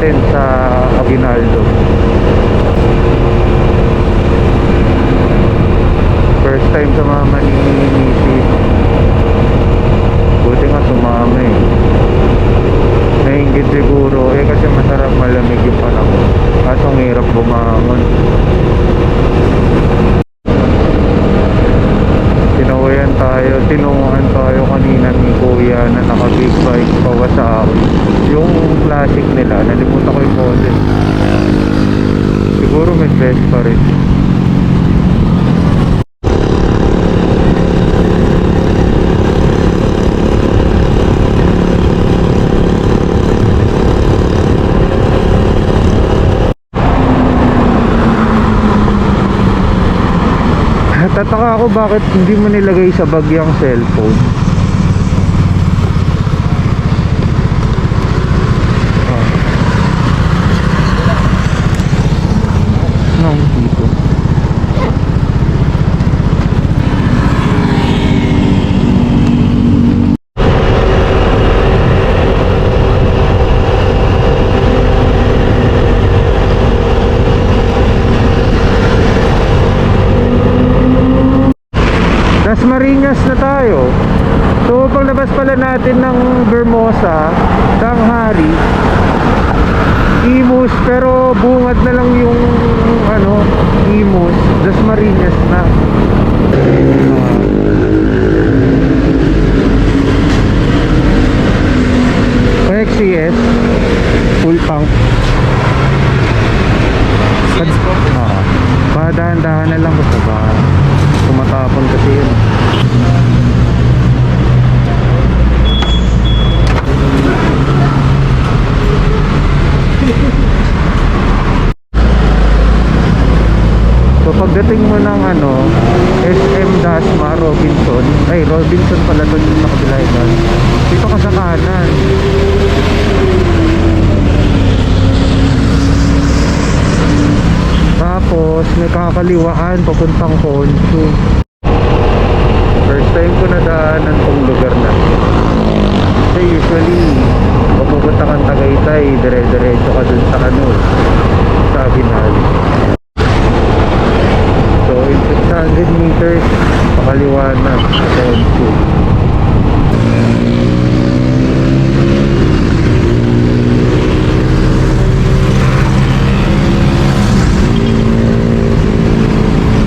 natin sa Aguinaldo. First time sumama ni Missy. Buti nga sumama eh. Nainggit siguro eh kasi masarap malamig yung panahon. Kaso ang hirap bumangon. Tinawayan tayo, tinunguhan tayo kanina ni Kuya na naka big bike Kawasaki. Yung classic nila, nalimutan ko yung model. Siguro may best pa rin. Ako bakit hindi mo nilagay sa bag yung cellphone. Ah. Ano dito? Las Marinas na tayo. So paglabas pala natin ng Bermosa, Tanghari, Imus, pero bungad na lang yung ano, Imus, Las Marinas na. Uh, XCS, full tank. CS po. Ah, padahan-dahan na lang basta ba tumatapon kasi yun. So pagdating mo ng ano, SM Dasma, Robinson, ay Robinson pala to dito sa kabila ito. Dito ka sa kanan. Tapos may kakaliwaan papuntang Consu. First time ko nadaanan tong lugar na. Kasi usually, pag pupunta kang Tagaytay, dire-diretso ka dun sa ano, sa Aguinaldo. So in 600 meters, makaliwanag thank you.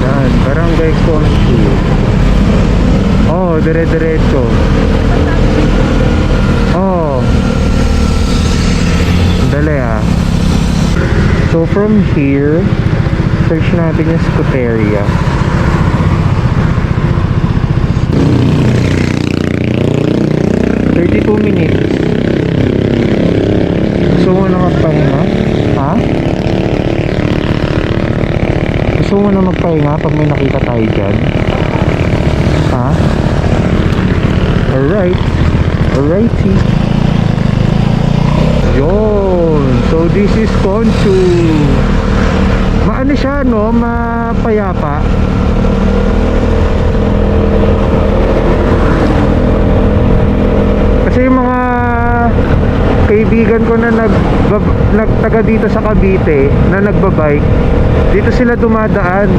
Yan barangay Consu oh dire diretso oh. Dali ah. So from here search natin yung scooter. 2 minutes. Gusto mo na magpahinga? Ha? Gusto mo na magpahinga pag may nakita tayo dyan? Ha? Alright. Alrighty. Yun. So this is Conchu. Maano siya no? Mapayapa. Kasi yung mga kaibigan ko na nag nagtaga dito sa Cavite na nagbabike dito sila dumadaan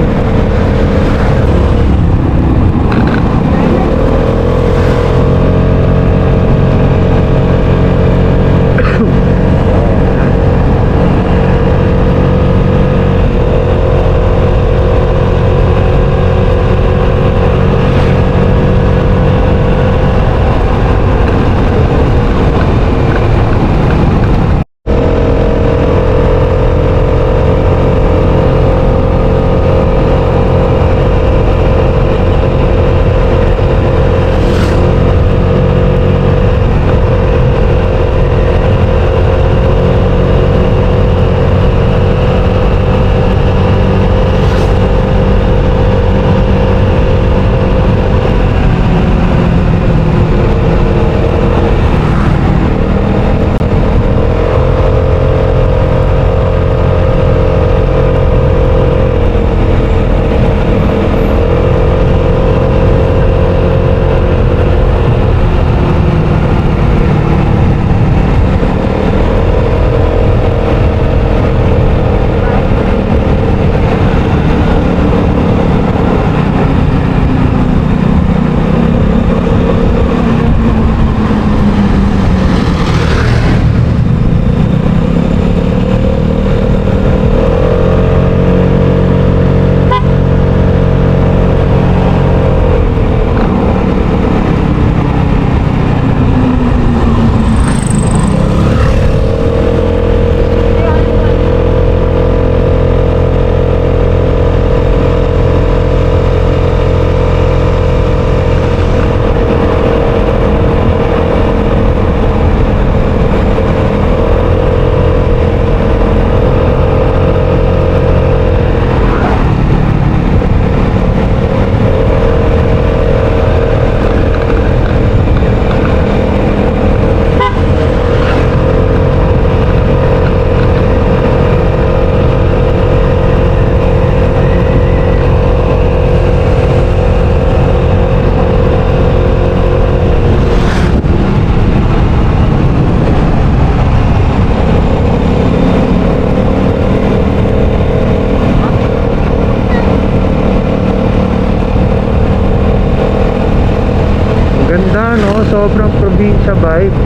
no? Sobrang probinsya vibe.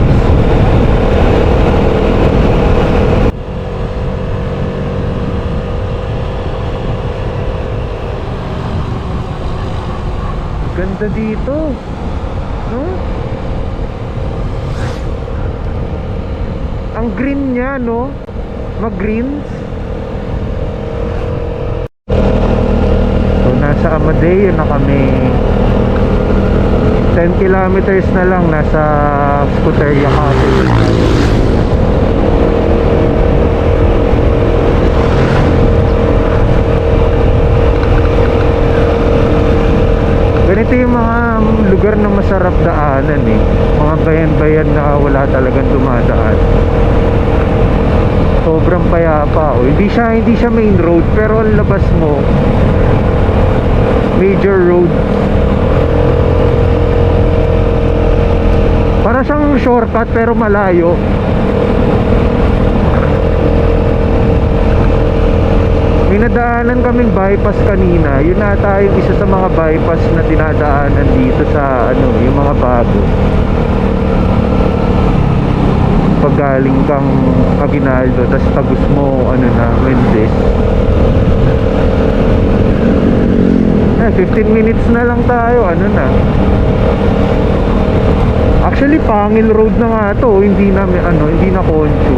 Ganda dito. No? Ang green niya, no? Mag-greens. So, nasa Amadeo na kami. 10 kilometers na lang nasa Scuteria Cottage. Ganito yung mga lugar na masarap daanan eh. Mga bayan-bayan na wala talagang dumadaan. Sobrang payapa. Oh. Hindi siya hindi siya main road pero ang labas mo major road. Para siyang shortcut pero malayo. May nadaanan kaming bypass kanina. Yun ata yung isa sa mga bypass na dinadaanan dito sa ano, yung mga bago. Pag galing kang Aguinaldo, tas tagus mo ano na, Mendez. Eh, 15 minutes na lang tayo, ano na. Actually, Pangil Road na nga to, hindi na ano, hindi na Concho.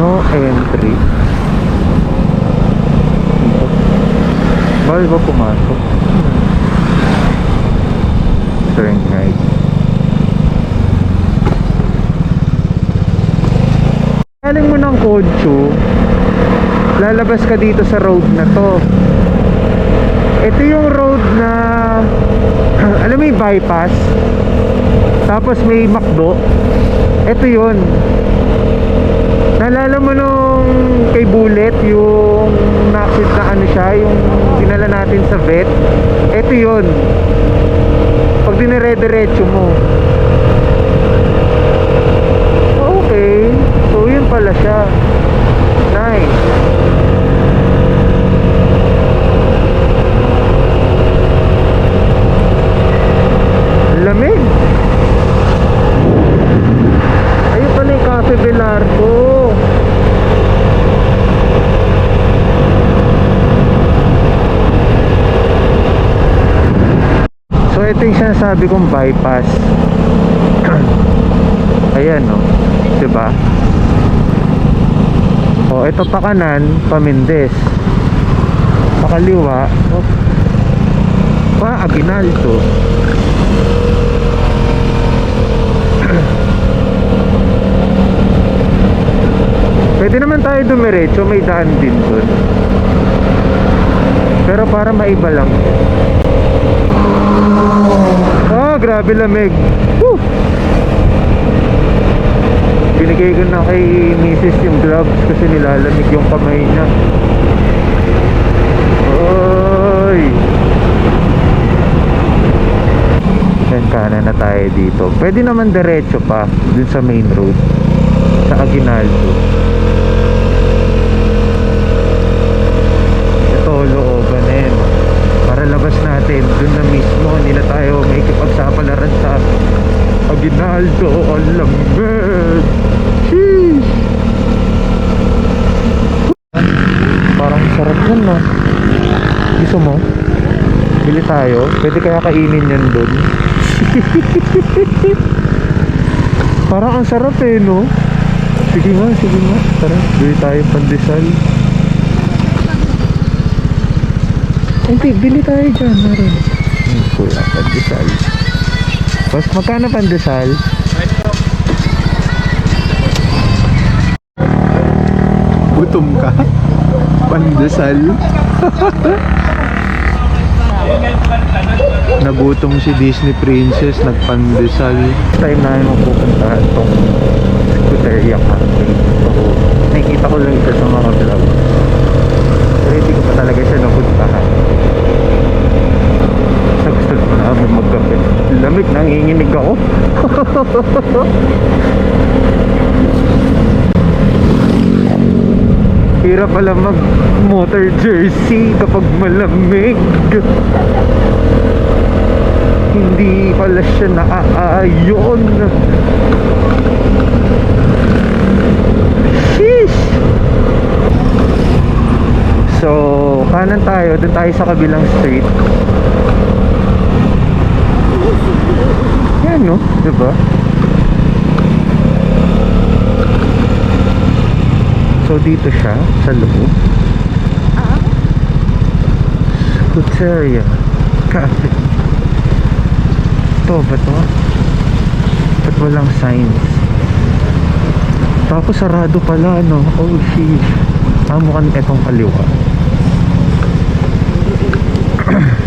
No entry. Bawal ba pumasok? Kodchu, lalabas ka dito sa road na to. Ito yung road na, alam mo yung bypass, tapos may McDo. Ito yun. Naalala mo nung kay Bullet, yung naksit na ano siya, yung dinala natin sa vet? Ito yun. Pag dinire-diretso mo. Okay. So, yun pala siya. Nice. Lamig. Ayun pala yung Cafe Velardo. So ito yung sinasabi kong bypass. Ayan no. 'Di ba? O ito pa kanan, Pamindes. Pa kaliwa, oh, pa Aguinaldo. Pwede naman tayo dumiretso, may daan din dun. Pero para maiba lang. Ah, grabe lamig. Woo! Binigay ko na kay Mrs. yung gloves kasi nilalamig yung kamay niya. Oy! Yan kanan na tayo dito. Pwede naman diretso pa dun sa main road. Sa Aguinaldo. Ito, looban na yan. Para labas natin, dun na mismo, hindi na tayo may kipagsapalaran sa Aguinaldo. Ang lamig! Sheesh! Parang sarap yan, no? Gusto mo? Bili tayo? Pwede kaya kainin yan dun? Parang ang sarap eh, no? Sige nga, sige nga. Tara, bili tayo pandesal. Hindi, bili tayo dyan, meron. Hmm, kuya, pandesal. Boss, magkano pandesal? Gutom ka? Pandesal? Nagutom si Disney Princess, nagpandesal. Time namin mapupuntahan tong Scuteria Cafe. So, nakikita ko lang ito sa mga vlog. Pero ko pa talaga siya napuntahan. Sa gusto ko na namin magkape. Lamig, nanginginig ako. Hirap pala mag motor jersey kapag malamig. Hindi pala siya naaayon. Sheesh! So, kanan tayo, dun tayo sa kabilang street. Yan no, diba? So, dito siya, sa loob. Pizzeria. Cafe. Ito ba to? Ba't walang signs? Tapos sarado pala, no? Oh, sheesh. Ah, mukhang etong kaliwa.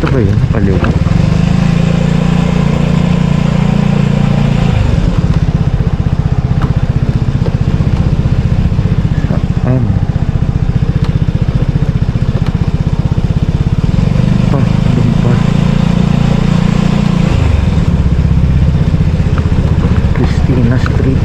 Ito ba yun? Kaliwa. Saan? Pa, doon pa. Christina Street.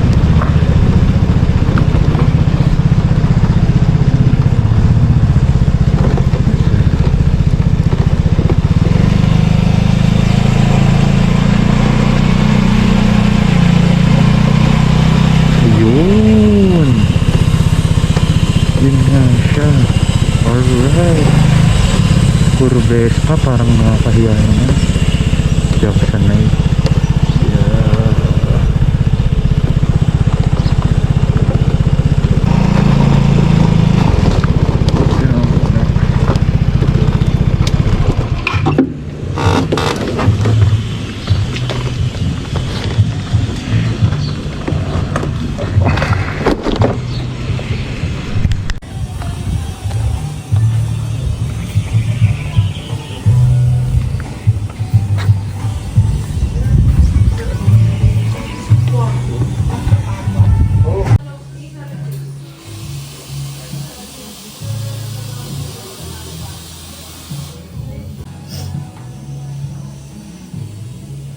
Ayun. Yun nga siya. Alright. Puro Vespa, parang nakakahiya naman.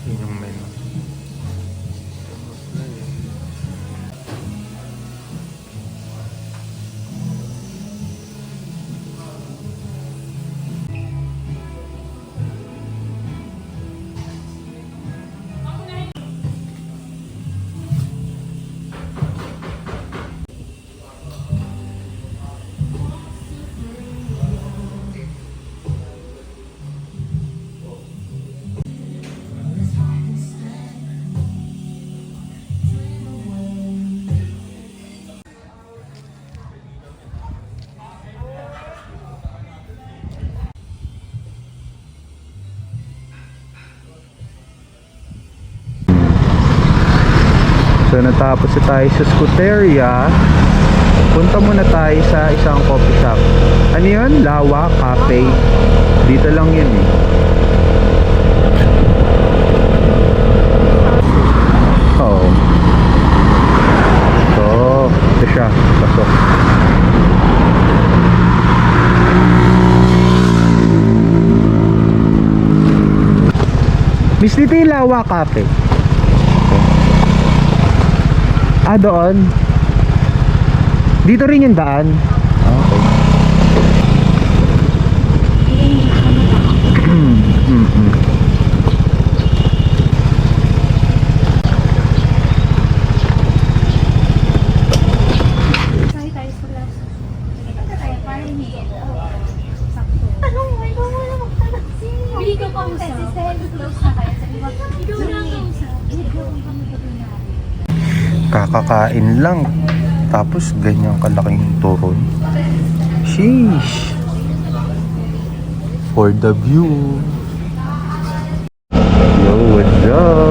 Yun yung So natapos na tayo sa Scuteria. Punta muna tayo sa isang coffee shop. Ano yun? Lawa Cafe. Dito lang yun eh. Oo. So, ito siya. Miss dito Lawa Cafe Ah, doon. Dito rin yung daan. Ah, Okay. Mm-mm. Tayo tayo sa last. Tayo para hindi. Sakto. Anong may bawa na magtaksi? Hindi ka pa usap. Kasi sa close na kayo. Sabi mo, ikaw na ang usap. Ikaw ang pamagpapinari. Kakakain lang. Tapos ganyang kalaking turon. Sheesh. For the view. Yo, what's up?